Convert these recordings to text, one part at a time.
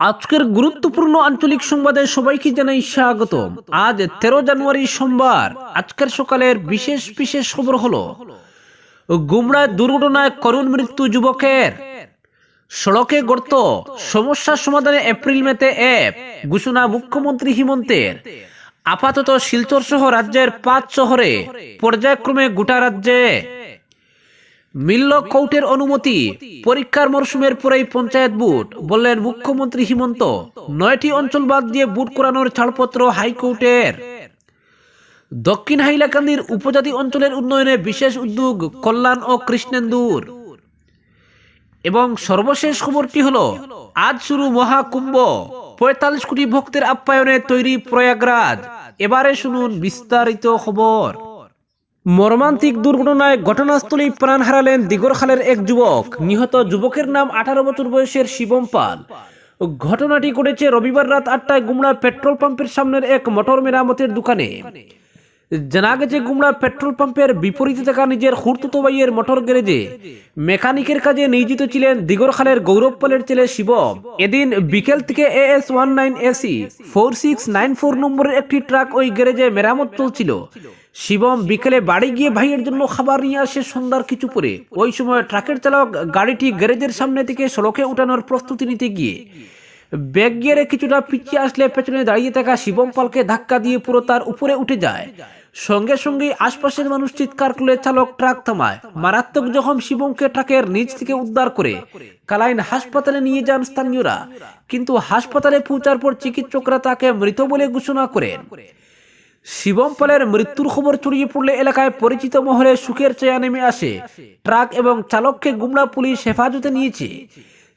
আজকের গুরুত্বপূর্ণ আঞ্চলিক সংবাদে সবাইকে জানাই স্বাগত আজ তেরো জানুয়ারি সোমবার, আজকের সকালের বিশেষ বিশেষ খবর হলো গুমরায় দুর্ঘটনায় করুণ মৃত্যু যুবকের। সড়কে গর্ত, সমস্যা সমাধানে এপ্রিল মেতে অ্যাপ, ঘোষণা মুখ্যমন্ত্রী হিমন্তের। আপাতত শিলচর সহ রাজ্যের পাঁচ শহরে পর্যায়ক্রমে গোটা রাজ্যে মিলল কৌটের অনুমতি, পরীক্ষার মরশুমের পরেই পঞ্চায়েত বুট বললেন মুখ্যমন্ত্রী হিমন্ত, নয়টি অঞ্চল বাদ দিয়ে বুট করানোর ছাড়পত্র হাইকোর্টের। দক্ষিণ হাইলাকান্দির উপজাতি অঞ্চলের উন্নয়নে বিশেষ উদ্যোগ কল্যাণ ও কৃষ্ণেন্দুর। এবং সর্বশেষ খবরটি হলো, আজ শুরু মহাকুম্ভ, পঁয়তাল্লিশ কোটি ভক্তের আপ্যায়নে তৈরি প্রয়াগরাজ। এবারে শুনুন বিস্তারিত খবর। মর্মান্তিক দুর্ঘটনায় ঘটনাস্থলেই প্রাণ হারালেন দিগরখালের এক যুবক। নিহত যুবকের নাম আঠারো বছর বয়সের শিবম পাল। ঘটনাটি ঘটেছে রবিবার রাত আটটায় গুমড়া পেট্রোল পাম্পের সামনের এক মোটর মেরামতের দোকানে। জানা গেছে গুমড়া পেট্রোল পাম্পের বিপরীতে থাকা নিজের হুড়তুতো ভাইয়ের মোটর গ্যারেজে মেকানিকের কাজে নিয়োজিত ছিলেন দিগরখালের গৌরব পালের ছেলে শিবম। এদিন বিকেল থেকে A S one nine AC four six nine four নম্বরের একটি ট্রাক ওই গ্যারেজে মেরামত চলছিল। শিবম বিকেলে বাড়ি গিয়ে ভাইয়ের জন্য খাবার নিয়ে আসে সন্ধ্যার কিছু পরে। ওই সময় ট্রাকের চালক গাড়িটি গ্যারেজের সামনে থেকে সড়কে উঠানোর প্রস্তুতি নিতে গিয়ে ব্যাগ গিয়ারে কিছুটা পিছিয়ে আসলে পেছনে দাঁড়িয়ে থাকা শিবম পালকে ধাক্কা দিয়ে পুরো তার উপরে উঠে যায়। সঙ্গে সঙ্গে আশপাশের মানুষ চিৎকার করলে চালক ট্রাক থামায়। মারাত্মক জখম শিবমকে ট্রাকের নিচ থেকে উদ্ধার করে কালাইন হাসপাতালে নিয়ে যান স্থানীয়রা। কিন্তু হাসপাতালে পৌঁছার পর চিকিৎসকরা তাকে মৃত বলে ঘোষণা করেন। শিবম পালের মৃত্যুর খবর ছড়িয়ে পড়লে এলাকায় পরিচিত মহলে সুখের চেয়া নেমে আসে। ট্রাক এবং চালককে গুমলা পুলিশ হেফাজতে নিয়েছে।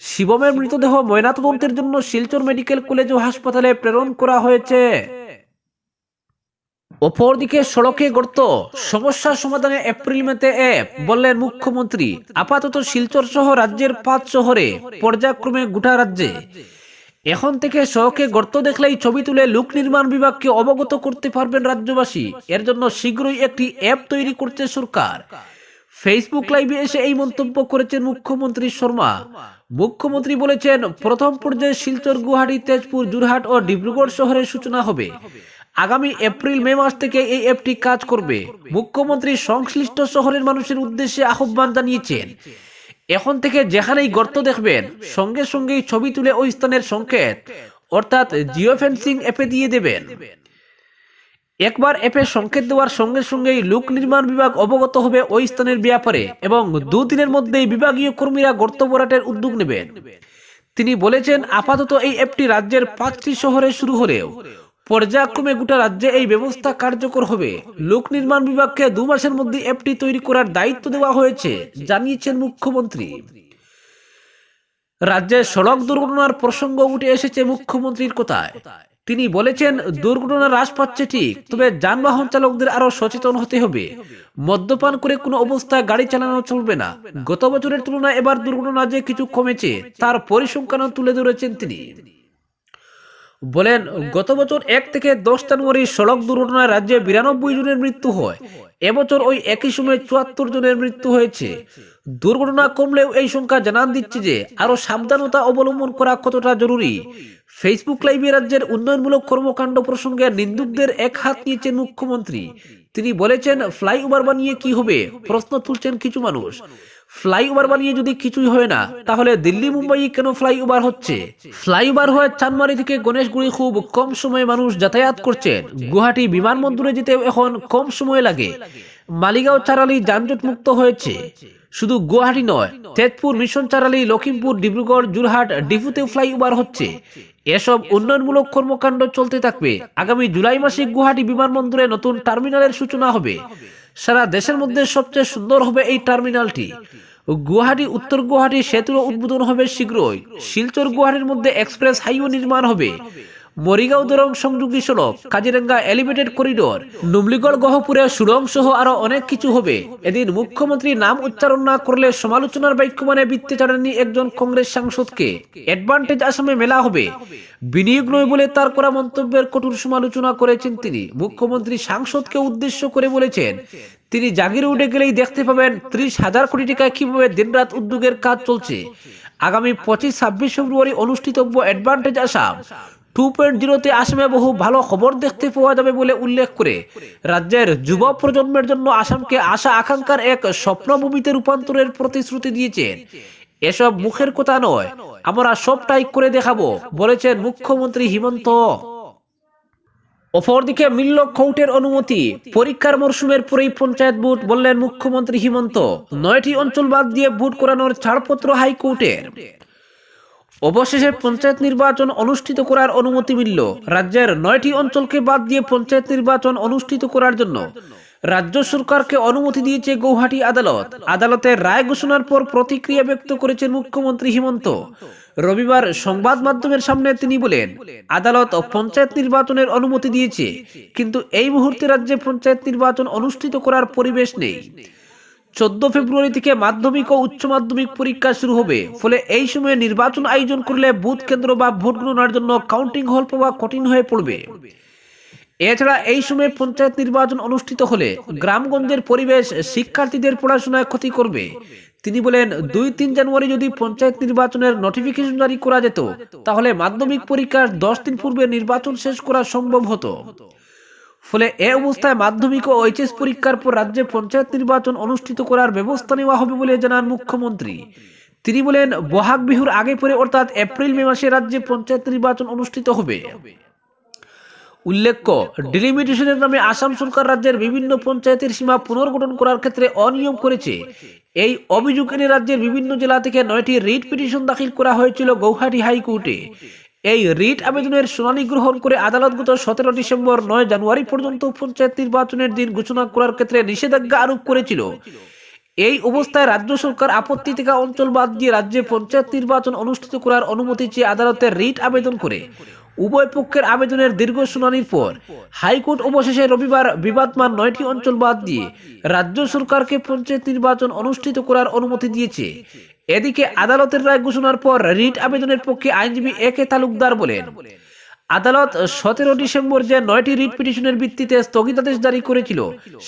শিবমের মৃতদেহ ময়নাতদন্তের জন্য শিলচর মেডিকেল কলেজ ও হাসপাতালে প্রেরণ করা হয়েছে। অপরদিকে সড়কে গর্ত, সমস্যা সমাধানে এপ্রিল মেতে অ্যাপ বললেন মুখ্যমন্ত্রী। আপাতত শিলচর সহ রাজ্যের পাঁচ শহরে পর্যায়ক্রমে গোটা রাজ্যে এখন থেকে সড়কে গর্ত দেখলেই ছবি তুলে লোক নির্মাণ বিভাগকে অবগত করতে পারবেন রাজ্যবাসী। এর জন্য শীঘ্রই একটি অ্যাপ তৈরি করছে সরকার। ফেসবুক লাইভে এসে এই মন্তব্য করেছেন মুখ্যমন্ত্রী শর্মা। মুখ্যমন্ত্রী বলেছেন, প্রথম পর্যায়ে শিলচর, গুয়াহাটি, তেজপুর, জুরহাট ও ডিব্রুগড় শহরের সূচনা হবে। আগামী এপ্রিল, মে মাস থেকে এই অ্যাপটি কাজ করবে। মুখ্যমন্ত্রী সংশ্লিষ্ট শহরের মানুষের উদ্দেশ্যে আহ্বান জানিয়েছেন। এখন থেকে যেখানেই গর্ত দেখবেন, সঙ্গে সঙ্গেই ছবি তুলে ওই স্থানের সংকেত, অর্থাৎ জিও ফেন্সিং অ্যাপে দিয়ে দেবেন। একবার অ্যাপে সংকেত দেওয়ার সঙ্গে সঙ্গেই লোক নির্মাণ বিভাগ অবগত হবে ওই স্থানের ব্যাপারে এবং দুদিনের মধ্যেই বিভাগীয় কর্মীরা গর্ত ভরাটের উদ্যোগ নেবেন। তিনি বলেছেন, আপাতত এই অ্যাপটি রাজ্যের পাঁচটি শহরে শুরু হলেও পর্যায়ক্রমে গোটা রাজ্যে এই ব্যবস্থা কার্যকর হবে। লোক নির্মাণ বিভাগকে দু মাসের মধ্যে অ্যাপটি তৈরি করার দায়িত্ব দেওয়া হয়েছে, জানিয়েছেন মুখ্যমন্ত্রী। রাজ্যে সড়ক দুর্ঘটনার প্রসঙ্গ উঠে এসেছে মুখ্যমন্ত্রীর কথায়। তিনি বলেছেন, দুর্ঘটনা হ্রাস পাচ্ছে ঠিক, তবে যানবাহন চালকদের আরও সচেতন হতে হবে। মদ্যপান করে কোনো অবস্থায় গাড়ি চালানো চলবে না। গত বছরের তুলনায় এবার দুর্ঘটনা যে কিছু কমেছে, তার পরিসংখ্যানও তুলে ধরেছেন তিনি। বলেন, গত বছর এক থেকে দশ জানুয়ারি সড়ক দুর্ঘটনায় রাজ্যে বিরানব্বই জনের মৃত্যু হয়। এবছর ওই একই সময় চুয়াত্তর জনের মৃত্যু হয়েছে। দুর্ঘটনা কমলেও এই সংখ্যা জানান দিচ্ছে যে আরও সাবধানতা অবলম্বন করা কতটা জরুরি। ফেসবুক লাইভে রাজ্যের উন্নয়নমূলক কর্মকাণ্ড প্রসঙ্গে নিন্দুকদের এক হাত নিয়েছেন মুখ্যমন্ত্রী। তিনি বলেছেন, ফ্লাইওভার বানিয়ে কি হবে? প্রশ্ন তুলছেন কিছু মানুষ। ফ্লাইওভার বানিয়ে যদি কিছুই হয় না, তাহলে দিল্লি, মুম্বাই কেন ফ্লাইওভার হচ্ছে? ফ্লাইওভার হয়ে চানমারি থেকে গণেশগুড়ি খুব কম সময়ে মানুষ যাতায়াত করছেন। গুয়াহাটি বিমানবন্দরে যেতে এখন কম সময় লাগে। মালিগাঁও চারালি যানজট মুক্ত হয়েছে। শুধু গুয়াহাটি নয়, তেজপুর, মিশন চারালি লখিমপুর ডিব্রুগড় জুরহাট ডিফুতে ফ্লাইওভার হচ্ছে। এসব উন্নয়নমূলক কর্মকাণ্ড চলতে থাকবে। আগামী জুলাই মাসে গুয়াহাটি বিমানবন্দরে নতুন টার্মিনালের সূচনা হবে। সারা দেশের মধ্যে সবচেয়ে সুন্দর হবে এই টার্মিনালটি। গুয়াহাটি, উত্তর গুয়াহাটি সেতুর উদ্বোধন হবে শীঘ্রই। শিলচর গুয়াহাটির মধ্যে এক্সপ্রেস হাইওয়ে নির্মাণ হবে। মরিগাঁও দরং সংযোগী সড়ক, কাজিরাঙ্গা এলিভেটেড করিডোর, নুমলিগড় গহপুরে সুরং সহ আরও অনেক কিছু হবে। এদিন মুখ্যমন্ত্রী নাম উচ্চারণ না করলে সমালোচনার বাক্য মানে বৃত্তে ছাড়েননি একজন কংগ্রেস সাংসদকে। অ্যাডভান্টেজ আসামে মেলা হবে। বিনিয়োগ নয় বলে তার করা মন্তব্যের কঠোর সমালোচনা করেছেন তিনি। মুখ্যমন্ত্রী সাংসদকে উদ্দেশ্য করে বলেছেন, তিনি জাগিরে উঠে গেলেই দেখতে পাবেন ত্রিশ হাজার কোটি টাকা কীভাবে দিনরাত উদ্যোগের কাজ চলছে। আগামী পঁচিশ, ছাব্বিশ ফেব্রুয়ারি অনুষ্ঠিতব্য অ্যাডভান্টেজ আসাম টু পয়েন্ট জিরোতে আসামে বহু ভালো খবর দেখতে পাওয়া যাবে বলে উল্লেখ করে রাজ্যের যুব প্রজন্মের জন্য আসামকে আশা আকাঙ্ক্ষার এক স্বপ্নভূমিতে রূপান্তরের প্রতিশ্রুতি দিয়েছেন এসব মুখের কথা নয়, আমরা সবটাই করে দেখাবো, বলেছেন মুখ্যমন্ত্রী হিমন্ত। অপরদিকে মিলল খৌটের অনুমতি, পরীক্ষার মরশুমের পরেই পঞ্চায়েত ভোট বললেন মুখ্যমন্ত্রী হিমন্ত। নয়টি অঞ্চল বাদ দিয়ে ভোট করানোর ছাড়পত্র হাইকোর্টের। অবশেষে পঞ্চায়েত নির্বাচন অনুষ্ঠিত করার অনুমতি মিলল। রাজ্যের নয়টি অঞ্চলকে বাদ দিয়ে পঞ্চায়েত নির্বাচন অনুষ্ঠিত করার জন্য রাজ্য সরকারকে অনুমতি দিয়েছে গৌহাটি আদালত। আদালতের রায় ঘোষণার পর প্রতিক্রিয়া ব্যক্ত করেছেন মুখ্যমন্ত্রী হিমন্ত। রবিবার সংবাদ মাধ্যমের সামনে তিনি বলেন, আদালত পঞ্চায়েত নির্বাচনের অনুমতি দিয়েছে, কিন্তু এই মুহূর্তে রাজ্যে পঞ্চায়েত নির্বাচন অনুষ্ঠিত করার পরিবেশ নেই। চোদ্দ ফেব্রুয়ারি থেকে মাধ্যমিক ও উচ্চ মাধ্যমিক পরীক্ষা শুরু হবে। ফলে এই সময়ে নির্বাচন আয়োজন করলে বুথ কেন্দ্র বা ভোট গণনার জন্য কাউন্টিং হল পাওয়া কঠিন হয়ে পড়বে। এছাড়া এই সময়ে পঞ্চায়েত নির্বাচন অনুষ্ঠিত হলে গ্রামগঞ্জের পরিবেশ, শিক্ষার্থীদের পড়াশোনায় ক্ষতি করবে। তিনি বলেন, দুই তিন জানুয়ারি যদি পঞ্চায়েত নির্বাচনের নোটিফিকেশন জারি করা যেত, তাহলে মাধ্যমিক পরীক্ষার দশ দিন পূর্বে নির্বাচন শেষ করা সম্ভব হতো। ফলে এ অবস্থায় মাধ্যমিক ও এইচএস পরীক্ষার পর রাজ্যে পঞ্চায়েত নির্বাচন অনুষ্ঠিত করার ব্যবস্থা নেওয়া হবে বলে জানান মুখ্যমন্ত্রী। তিনি বলেন, বহাগ বিহুর আগে পরে অর্থাৎ এপ্রিল মে মাসে রাজ্যে পঞ্চায়েত নির্বাচন অনুষ্ঠিত হবে। উল্লেখ্য, ডিলিমিটেশনের নামে আসাম সরকার রাজ্যের বিভিন্ন পঞ্চায়েতের সীমা পুনর্গঠন করার ক্ষেত্রে অনিয়ম করেছে। এই অভিযোগ এনে রাজ্যের বিভিন্ন জেলা থেকে নয়টি রিট পিটিশন দাখিল করা হয়েছিল গৌহাটি হাইকোর্টে। এই রিট আবেদনের শুনানি গ্রহণ করে আদালত গত সতেরো ডিসেম্বর নয় জানুয়ারি পর্যন্ত পঞ্চায়েত নির্বাচনের দিন ঘোষণা করার ক্ষেত্রে নিষেধাজ্ঞা আরোপ করেছিল। এই অবস্থায় রাজ্য সরকার আপত্তি থেকে অঞ্চল বাদ দিয়ে রাজ্যে পঞ্চায়েত নির্বাচন অনুষ্ঠিত করার অনুমতি চেয়ে আদালতে রিট আবেদন করে। উভয় পক্ষের আবেদনের দীর্ঘ শুনানির পর হাইকোর্ট অবশেষে রবিবার বিবাদমান নয়টি অঞ্চল বাদ দিয়ে রাজ্য সরকারকে পঞ্চায়েত নির্বাচন অনুষ্ঠিত করার অনুমতি দিয়েছে। এদিকে আদালতের রায় ঘোষণার পর রিট আবেদনের পক্ষে আইনজীবী এ কে তালুকদার বলেন, আদালত সতেরো ডিসেম্বর যে নয়টি রিট পিটিশনের ভিত্তিতে স্থগিতাদেশ জারি করেছিল,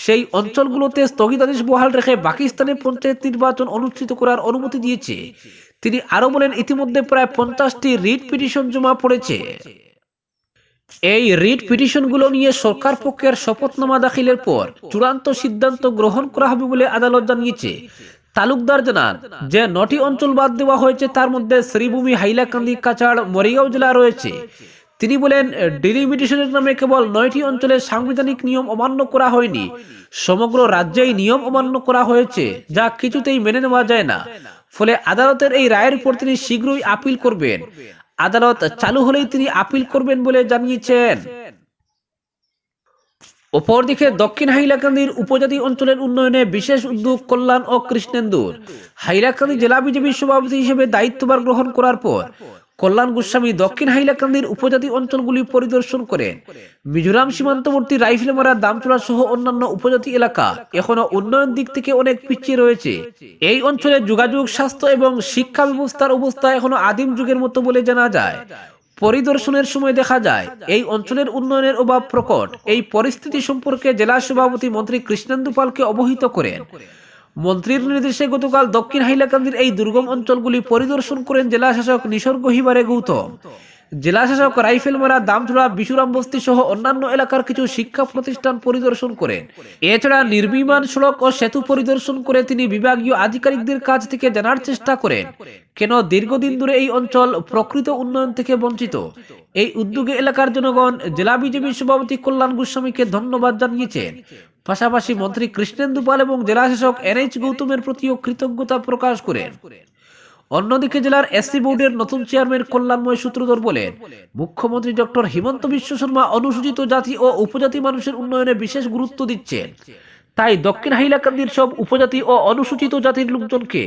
সেই অঞ্চলগুলোতে স্থগিতাদেশ বহাল রেখে বাকি স্থানে পঞ্চায়েত নির্বাচন অনুষ্ঠিত করার অনুমতি দিয়েছে। তিনি আরও বলেন, ইতিমধ্যে প্রায় পঞ্চাশটি রিট পিটিশন জমা পড়েছে। এই রিট পিটিশনগুলো নিয়ে সরকার পক্ষের শপথনামা দাখিলের পর চূড়ান্ত সিদ্ধান্ত গ্রহণ করা হবে বলে আদালত জানিয়েছে। তালুকদার জানান যে নটি অঞ্চল বাদ দেওয়া হয়েছে, তার মধ্যে শ্রীভূমি, হাইলাকান্দি, কাছাড়, মরিগাঁও জেলা রয়েছে। তিনি বলেন ডিলিমিটেশনের নামে কেবল নয়টি অঞ্চলে সাংবিধানিক নিয়ম অমান্য করা হয়নি। সমগ্র রাজ্যেই নিয়ম অমান্য করা হয়েছে, যা কিছুতেই মেনে নেওয়া যায় না। ফলে আদালতের এই রায়ের উপর তিনি শীঘ্রই আপিল করবেন। আদালত চালু হলেই তিনি আপিল করবেন বলে জানিয়েছেন। অপরদিকে দক্ষিণ হাইলাকান্দির উপজাতি অঞ্চলের উন্নয়নে বিশেষ উদ্যোগ কল্যাণ ও কৃষ্ণেন্দুর। হাইলাকান্দি জেলা বিজেপির সভাপতি হিসেবে দায়িত্বভার গ্রহণ করার পর কল্যাণ গোস্বামী দক্ষিণ হাইলাকান্দির উপজাতি অঞ্চলগুলি পরিদর্শন করেন। মিজোরাম সীমান্তবর্তী রাইফেলমারা দামচূড়া সহ অন্যান্য উপজাতি এলাকা এখনও উন্নয়ন দিক থেকে অনেক পিছিয়ে রয়েছে। এই অঞ্চলে যোগাযোগ, স্বাস্থ্য এবং শিক্ষা ব্যবস্থার অবস্থা এখনও আদিম যুগের মতো বলে জানা যায়। পরিদর্শনের সময় দেখা যায়, এই অঞ্চলের উন্নয়নের অভাব প্রকট। এই পরিস্থিতি সম্পর্কে জেলা সভাপতি মন্ত্রী কৃষ্ণেন্দু পালকে অবহিত করেন। মন্ত্রীর নির্দেশে গতকাল দক্ষিণ হাইলাকান্দির এই দুর্গম অঞ্চলগুলি পরিদর্শন করেন জেলা শাসক নিসর্গ হিবারে গৌতম। জেলা শাসক রাইফেলমারা দামচূড়া বিশুরাম বস্তি সহ অন্যান্য এলাকার কিছু শিক্ষা প্রতিষ্ঠান পরিদর্শন করেন। এছাড়া নির্বিমান সড়ক ও সেতু পরিদর্শন করে তিনি বিভাগীয় আধিকারিকদের কাছ থেকে জানার চেষ্টা করেন, কেন দীর্ঘদিন ধরে এই অঞ্চল প্রকৃত উন্নয়ন থেকে বঞ্চিত। এই উদ্যোগে এলাকার জনগণ, জেলা বিজেপি সভাপতি কল্যাণ গোস্বামীকে ধন্যবাদ জানিয়েছেন। পাশাপাশি মন্ত্রী কৃষ্ণেন্দু পাল এবং জেলা শাসক এনএইচ গৌতমের প্রতিও কৃতজ্ঞতা প্রকাশ করেন। অন্যদিকে জেলার এসসি বোর্ডের নতুন চেয়ারম্যান কল্যাণময় সূত্রধর বলেন, মুখ্যমন্ত্রী ডক্টর হিমন্ত বিশ্ব শর্মা অনুসূচিত জাতি ও উপজাতি মানুষের উন্নয়নে বিশেষ গুরুত্ব দিচ্ছেন। তাই দক্ষিণ হাইলাকান্দির সব উপজাতি ও অনুসূচিত জাতির লোকজনকে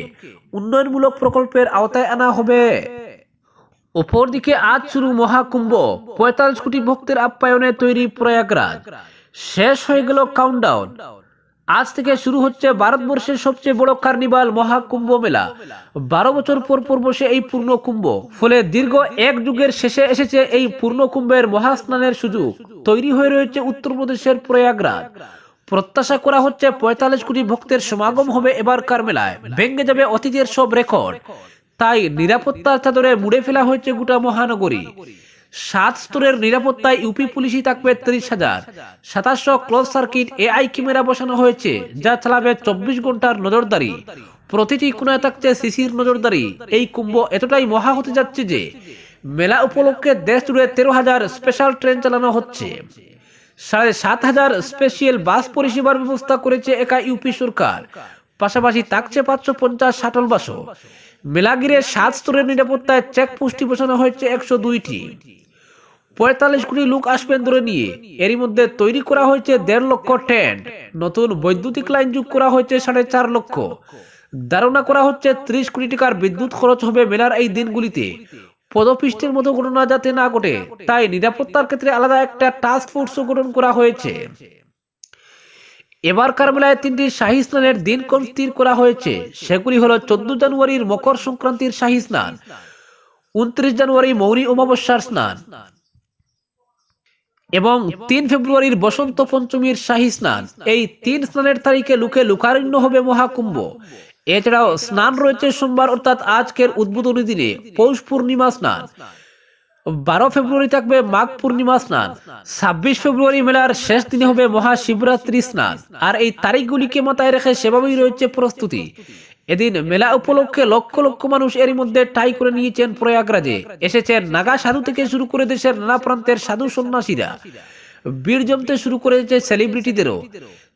উন্নয়নমূলক প্রকল্পের আওতায় আনা হবে। অপরদিকে আজ শুরু মহাকুম্ভ, পঁয়তাল্লিশ কোটি ভক্তের আপ্যায়নে তৈরি প্রয়াগরাজ। শেষ হয়ে গেল কাউন্টডাউন আজ থেকে শুরু হচ্ছে ভারতবর্ষের সবচেয়ে বড় কার্নিভাল মহাকুম্ভ মেলা। বারো বছর পর পর বসে এই পূর্ণ কুম্ভ। ফলে দীর্ঘ এক যুগের শেষে এসেছে এই পূর্ণ কুম্ভের মহাস্নানের সুযোগ। তৈরি হয়ে রয়েছে উত্তরপ্রদেশের প্রয়াগরাজ। প্রত্যাশা করা হচ্ছে পঁয়তাল্লিশ কোটি ভক্তের সমাগম হবে এবারকার মেলায়। ভেঙে যাবে অতীতের সব রেকর্ড। তাই নিরাপত্তার চাদরে মুড়ে ফেলা হয়েছে গোটা মহানগরী। সাত স্তরের নিরাপত্তায় ইউপি পুলিশই থাকবে তিরিশ হাজার। সাতাশশো ক্লোজ সার্কিট এআই ক্যামেরা বসানো হয়েছে, যা চালাবে চব্বিশ ঘণ্টার নজরদারি। প্রতিটি কোনায় থাকছে সিসির নজরদারি। এই কুম্ভ এতটাই মহা হতে যাচ্ছে যে মেলা উপলক্ষে দেশ জুড়ে তেরো হাজার স্পেশাল ট্রেন চালানো হচ্ছে। সাড়ে সাত হাজার স্পেশাল বাস পরিষেবার ব্যবস্থা করেছে একা ইউপি সরকার। পাশাপাশি থাকছে পাঁচশো পঞ্চাশ শাটল বাসও। মেলাগিরে সাত স্তরের নিরাপত্তায় চেকপোস্টটি বসানো হয়েছে একশো দুইটি। পঁয়তাল্লিশ কোটি লোক আসবেন ধরে নিয়ে। এরই মধ্যে তৈরি করা হয়েছে দেড় লক্ষ টেন্ট। নতুন বৈদ্যুতিক লাইন যোগ করা হয়েছে সাড়ে চার লক্ষ। ধারণা করা হচ্ছে ত্রিশ কোটি টাকার বিদ্যুৎ খরচ হবে মেলার এই দিনগুলিতে। পদপিষ্টের মতো ঘটনা যাতে না ঘটে, তাই নিরাপত্তার ক্ষেত্রে আলাদা একটা টাস্ক ফোর্স গঠন করা হয়েছে। এবারকার মেলায় তিনটি শাহী স্নানের দিনক্ষণ স্থির করা হয়েছে। সেগুলি হলো চোদ্দ জানুয়ারির মকর সংক্রান্তির শাহী স্নান, উনত্রিশ জানুয়ারি মৌরি অমাবস্যার স্নান এবং তিন ফেব্রুয়ারির বসন্ত পঞ্চমীর শাহী স্নান। এই তিন স্নানের তারিখে লুকে লুকারণ্য হবে মহাকুম্ভ। এছাড়াও স্নান রয়েছে সোমবার, অর্থাৎ আজকের উদ্বোধনী দিনে পৌষ পূর্ণিমা স্নান। বারো ফেব্রুয়ারি থাকবে মাঘ পূর্ণিমা স্নান। ছাব্বিশ ফেব্রুয়ারি মেলার শেষ দিনে হবে মহাশিবরাত্রি স্নান। আর এই তারিখগুলিকে মাথায় রেখে সেভাবেই রয়েছে প্রস্তুতি। এদিন মেলা উপলক্ষে লক্ষ লক্ষ মানুষ এর মধ্যে টাই করে নিয়েছেন প্রয়াগরাজে। এসেছেন নাগা সাধু থেকে শুরু করে দেশের নানা প্রান্তের সাধু সন্ন্যাসীরা। বীর জমতে শুরু করেছে সেলিব্রিটিদেরও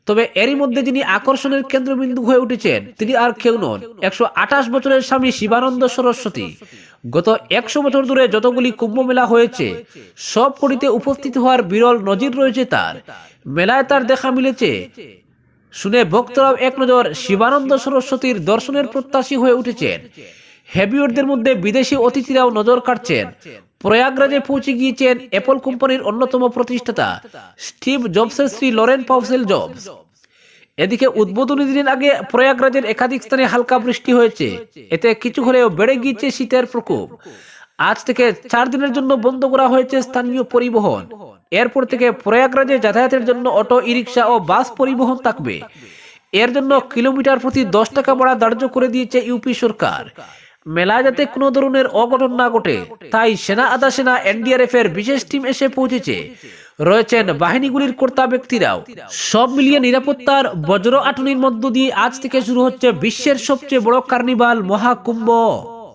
তবে এরই মধ্যে যিনি আকর্ষণের কেন্দ্রবিন্দু হয়ে উঠেছেন, তিনি আর কেউ নন, একশো আঠাশ বছরের স্বামী শিবানন্দ সরস্বতী। গত একশো বছর ধরে যতগুলি কুম্ভ মেলা হয়েছে, সব কড়িতে উপস্থিত হওয়ার বিরল নজির রয়েছে তার। মেলায় তার দেখা মিলেছে। শুনে ভক্তরাও এক নজর শিবানন্দ সরস্বতীর দর্শনের প্রত্যাশী হয়ে উঠেছেন। হেভিওরদের মধ্যে বিদেশি অতিথিরাও নজর কাটছেন প্রয়াগরাজে পৌঁছে গিয়েছেন অ্যাপল কোম্পানির অন্যতম প্রতিষ্ঠাতা, স্টিভ জবসের শ্রী লরেন পাউসেল জবস। এদিকে উদ্বোধনী দিনের আগে প্রয়াগরাজের একাধিক স্থানে হালকা বৃষ্টি হয়েছে। এতে কিছু হলেও বেড়ে গিয়েছে শীতের প্রকোপ। আজ থেকে চার দিনের জন্য বন্ধ করা হয়েছে স্থানীয় পরিবহন। এরপর থেকে প্রয়াগরাজে যাতায়াতের জন্য অটো ই রিক্সা ও বাস পরিবহন থাকবে। এর জন্য কিলোমিটার প্রতি দশ টাকা ভাড়া ধার্য করে দিয়েছে ইউপি সরকার। মেলা যাতে কোনো ধরনের অঘটন না ঘটে, তাই সেনা আধা সেনা এনডিআরএফ এর বিশেষ টিম এসে পৌঁছেছে। রয়েছেন বাহিনীগুলির কর্তা ব্যক্তিরাও। সব মিলিয়ে নিরাপত্তার বজ্র আটনির মধ্য দিয়ে আজ থেকে শুরু হচ্ছে বিশ্বের সবচেয়ে বড় কার্নিভাল মহাকুম্ভ।